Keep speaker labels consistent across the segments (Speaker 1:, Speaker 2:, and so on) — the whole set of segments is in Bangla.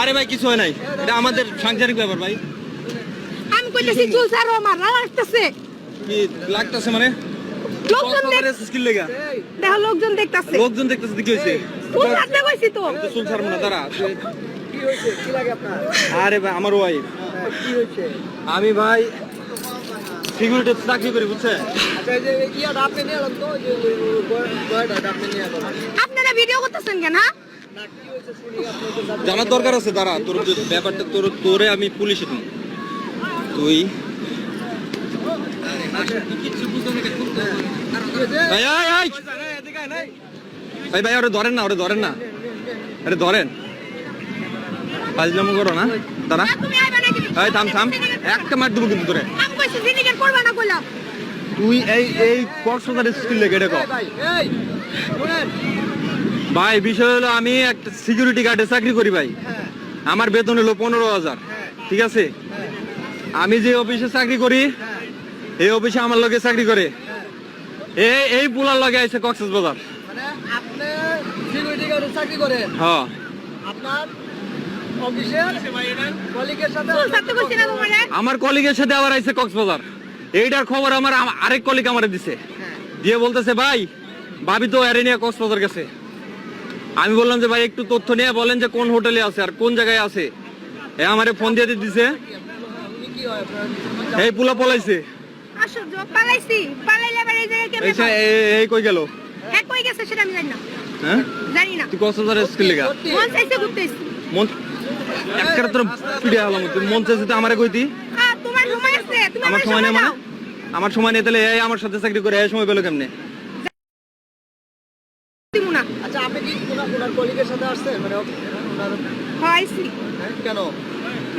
Speaker 1: আরে ভাই কিছু হয় নাই। এটা আমাদের সাংসারিক ব্যাপার ভাই।
Speaker 2: আমি কইতেছি চুল ছাড়ো আমার রাগ লাগতেছে।
Speaker 1: কি লাগতেছে মানে?
Speaker 2: লোকজন দেখ
Speaker 1: স্কিল লেগা?
Speaker 2: দেখো লোকজন দেখতাছে।
Speaker 1: লোকজন দেখতেছে কি হয়েছে
Speaker 2: চুল ছাড়তে কইছি তো।
Speaker 1: আমি তো চুল ছাড়বো না দাঁড়া।
Speaker 3: কি হয়েছে কি লাগে আপনার?
Speaker 1: আরে ভাই আমার ওয়াইফ
Speaker 3: হ্যাঁ, কি হয়েছে
Speaker 1: আমি ভাই সিকিউরিটি চাকরি করি বুঝছে?
Speaker 3: আচ্ছা এই যে ইয়াটা আপনি নিয়ে এলাম তো যে আপনি নিয়ে এলাম
Speaker 2: আপনারা ভিডিও করতেছেন কেন হ্যাঁ?
Speaker 1: জানার দরকার আছে, দাঁড়া, তোর ব্যাপারটা, তোর, তোরে আমি পুলিশে দিই তুই! এই ভাই, ওরে ধরেন না, ওরে ধরেন না। আরে ধরেন। ফাজলামো করো না। দাঁড়া।
Speaker 2: তুমি
Speaker 1: এই, থাম থাম। একটা মার দেবো কিন্তু তোরে। তুই এই এই কক্সবাজার স্কিল লেগে
Speaker 3: এই ভাই
Speaker 1: বিষয় হলো আমি একটা সিকিউরিটি গার্ডে চাকরি করি ভাই।
Speaker 3: হ্যাঁ।
Speaker 1: আমার বেতন হলো পনেরো হাজার। ঠিক আছে? আমি যে অফিসে চাকরি করি
Speaker 3: হ্যাঁ।
Speaker 1: এই অফিসে আমার লগে চাকরি করে। এই এই পুলার লগে আছে কক্সেস বাজার।
Speaker 3: মানে
Speaker 1: হ্যাঁ আমার কলিগের সাথে আবার আইছে কক্সবাজার এইটার খবর আমার আরেক কলিগ আমার দিছে।
Speaker 3: হ্যাঁ।
Speaker 1: দিয়ে বলতেছে ভাই ভাবি তো এরে নিয়ে কক্সবাজার গেছে। আমি বললাম যে ভাই একটু তথ্য নিয়ে বলেন যে কোন হোটেলে আছে আর কোন জায়গায় আছে। এ আমারে ফোন দিয়ে দিছে এই পুলা পলাইছে।
Speaker 2: আশ্চর্য পালাইছি। পালাইলে আবার এই জায়গায় কেমনে
Speaker 1: এই এই- এই কই গেল?
Speaker 2: হ্যাঁ কই গেছে সেটা আমি জানি না।
Speaker 1: হ্যাঁ?
Speaker 2: জানি না।
Speaker 1: তুই কক্সবাজারের স্কিল লেগা
Speaker 3: সত্যি?
Speaker 2: মন চাইছে ঘুরতেছি।
Speaker 1: মন একটা তোর পিড়ে হলাম তুই মন চাইছে তো আমারে কইতি।
Speaker 2: তোমার সময় আছে তুমি
Speaker 1: আমার
Speaker 2: আমার
Speaker 1: সময় নেই মানে? আমার সময় নেই তাহলে এই আমার সাথে চাকরি করে এই সময় পেল কেমনে
Speaker 2: দিমু না
Speaker 3: আচ্ছা আপনি কি ওনার ওনার কলিগের সাথে আসছেন মানে ওনার
Speaker 2: হয়ছি
Speaker 3: হ্যাঁ, কেন?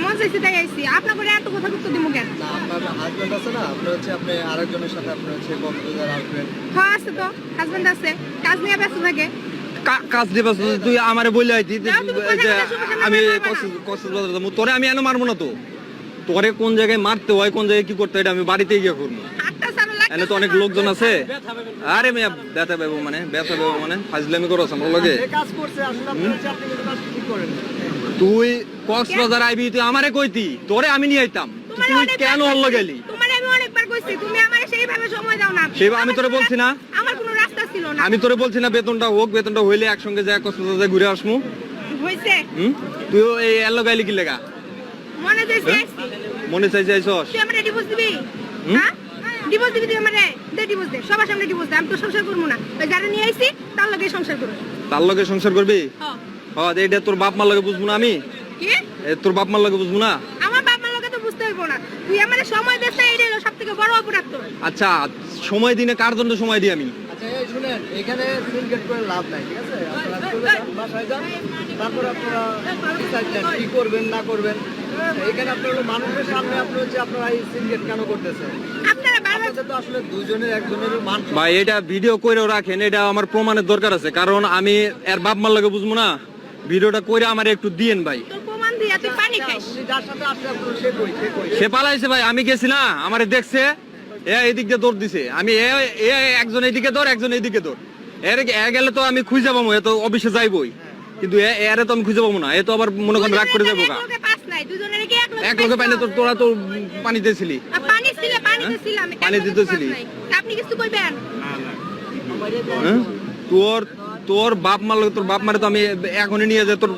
Speaker 2: মন চাইছে তাই আইছি। আপনার করে এত কথা করতে দিমু কেন?
Speaker 3: না আপনার হাজবেন্ড আছে না? আপনার হচ্ছে আপনি আরেকজনের সাথে আপনার হচ্ছে কক্সবাজার আসবেন
Speaker 2: হ্যাঁ আছে তো। হাজবেন্ড আছে। কাজ নিয়ে ব্যস্ত থাকে।
Speaker 1: কা- কাজ দিবা তুই আমারে বলে আইতি যে-
Speaker 2: যাও, তুমি কোথায়
Speaker 1: যে
Speaker 2: কোথায় শুভ সামনে
Speaker 1: আমি। কক্সবাজার যাব। তোরে আমি এনে মারবো না তো। তোরে কোন জায়গায় মারতে হয় কোন জায়গায় কি করতে হয় এটা আমি বাড়িতে গিয়ে করব। এনে তো অনেক লোকজন আছে। আরে মেয়ে ব্যথা পাবো মানে ব্যথা পাবো মানে ফাজলামি করো আমার লগে।
Speaker 3: যে কাজ করছে আসলে আপনি হচ্ছে আপনি কিন্তু কাজ ঠিক করেন।
Speaker 1: তুই কক্সবাজার আইবি তুই আমারে কইতি তোরে আমি নিয়ে আইতাম। তুই কেন হল্লো গেলি?
Speaker 2: আমি অনেকবার কইছি তুমি আমারে সেইভাবে সময় দাও না।
Speaker 1: সেইভাবে আমি
Speaker 2: আমার
Speaker 1: তোরে বলছি না?
Speaker 2: রাস্তা- আমার কোনো রাস্তা ছিল না।
Speaker 1: আমি তোরে বলছি না বেতনটা হোক বেতনটা হইলে একসঙ্গে যায় কক্সবাজার যায় ঘুরে আসমু।
Speaker 2: হইছে।
Speaker 1: হুম? তুইও এই এলো গাইলি কি লেগা
Speaker 2: মনে চাইছে
Speaker 1: হ্যাঁ? মনে চাইছে আইসস
Speaker 2: তুই আমারে ডিভোর্স দিবি? হ্যাঁ? ডিভোর্স দিবি তুই আমারে দে ডিভোর্স দে সবার সামনে ডিভোর্স দে আমি তো সংসার করব না। ওই যারা নিয়ে আইছি তার লগে সংসার করব।
Speaker 1: তার লগে সংসার করবি?
Speaker 2: হ্যাঁ
Speaker 1: হ্যাঁ এটা তোর বাপ মার লগে বুঝব না আমি।
Speaker 2: কি?
Speaker 1: এ তোর বাপ মার লগে বুঝব না?
Speaker 2: আমার বাপ মার লগে তো বুঝতে হইব না। তুই আমারে সময় দিস না এইটাই হলো সব থেকে বড় অপরাধ তোর।
Speaker 1: আচ্ছা সময় দিনে কার জন্য সময় দিই আমি?
Speaker 3: আচ্ছা এই শুনেন এখানে সিনগেট করে লাভ নাই ঠিক আছে? আপনারা চলে যান বাসায় যান। তারপর আপনারা কি করবেন না করবেন। এখানে আপনার মানুষের সামনে আপনি হচ্ছে আপনারা এই কেন করতেছেন?
Speaker 1: ভাই এটা ভিডিও কইরেও রাখেন এটা আমার প্রমাণের দরকার আছে কারণ আমি এর বাপ মার লগে বুঝব না। ভিডিওটা কইরে আমার একটু দিয়েন ভাই।
Speaker 3: আপনার সে কই সে কই?
Speaker 1: সে পালাইছে ভাই আমি গেছি না আমারে দেখছে এ এদিক দিয়ে দৌড় দিছে। আমি এ এ একজন এইদিকে দৌড় একজন এইদিকে দৌড়। এর এ গেলে তো আমি খুঁজে পাবো এ তো অফিসে যাইবই। কিন্তু এ এরে তো আমি খুঁজে পাবো না এ তো আবার মনে করেন রাগ করে যাব গা।
Speaker 2: নাই দুজনের কি এক লোকে
Speaker 1: এক লোকে পাইলে তো তোরা তো পানি দিয়েছিলি।
Speaker 2: পানি ছিলে
Speaker 1: হ্যাঁ? পানি দিতেছিলি?
Speaker 2: আপনি কিছু কইবেন
Speaker 1: হ্যাঁ? তোর তোর বাপ মার লগে তোর বাপ মারে তো আমি এখনই নিয়ে যাই তোর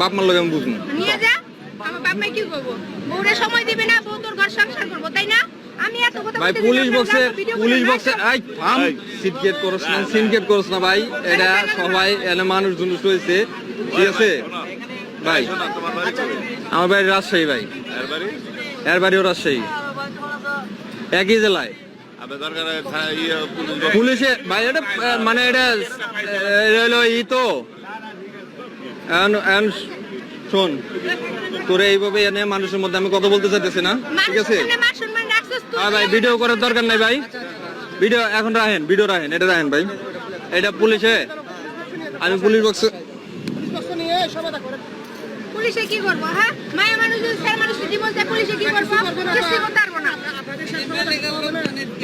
Speaker 1: বাপ মার লগে আমি বুঝব।
Speaker 2: নিয়ে যা আমার বাপ মাই কি করব? বউরে সময় দিবে না বউ তোর ঘর সংসার করব তাই না? আমি এত কথা
Speaker 1: ভাই পুলিশ বক্সে পুলিশ বক্সে আই থাম। সিনকেট করছ না সিনকেট করছ না ভাই। এটা সবাই এনে মানুষ জুনুস হয়েছে ঠিক আছে ভাই আমার বাড়ি রাজশাহী ভাই। এর বাড়িও রাজশাহী। একই জেলায়।
Speaker 4: আবে দরকার থা- ইয়ে, পুলিশ
Speaker 1: ভাই এটা মানে এটা হলো ই তো। শোন তোরে এইভাবে এনে মানুষের মধ্যে আমি কথা বলতে চাইতেছি না ঠিক আছে?
Speaker 2: মানুষের সামনে মান সম্মান রাখছিস তুই।
Speaker 1: হ্যাঁ ভাই ভিডিও করার দরকার নাই ভাই। ভিডিও এখন রাখেন ভিডিও রাখেন এটা রাখেন ভাই। এটা পুলিশে। আমি পুলিশ বক্সে
Speaker 2: পুলিশে কি করব হ্যাঁ? মায়া মানুষ ছেলে মানুষ জীবন দেয় পুলিশে কি করব কিছু করতে পারব না।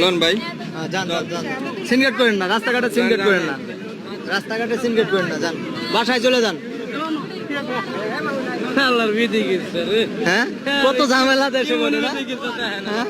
Speaker 1: লন ভাই।
Speaker 3: হ্যাঁ, যান যান যান। সিনগেট করেন না রাস্তাঘাটে সিনগেট করেন না। রাস্তাঘাটে সিনগেট করেন না যান। বাসায় চলে যান। হ্যাঁ? কত ঝামেলা দেশে বলে না?
Speaker 1: হ্যাঁ?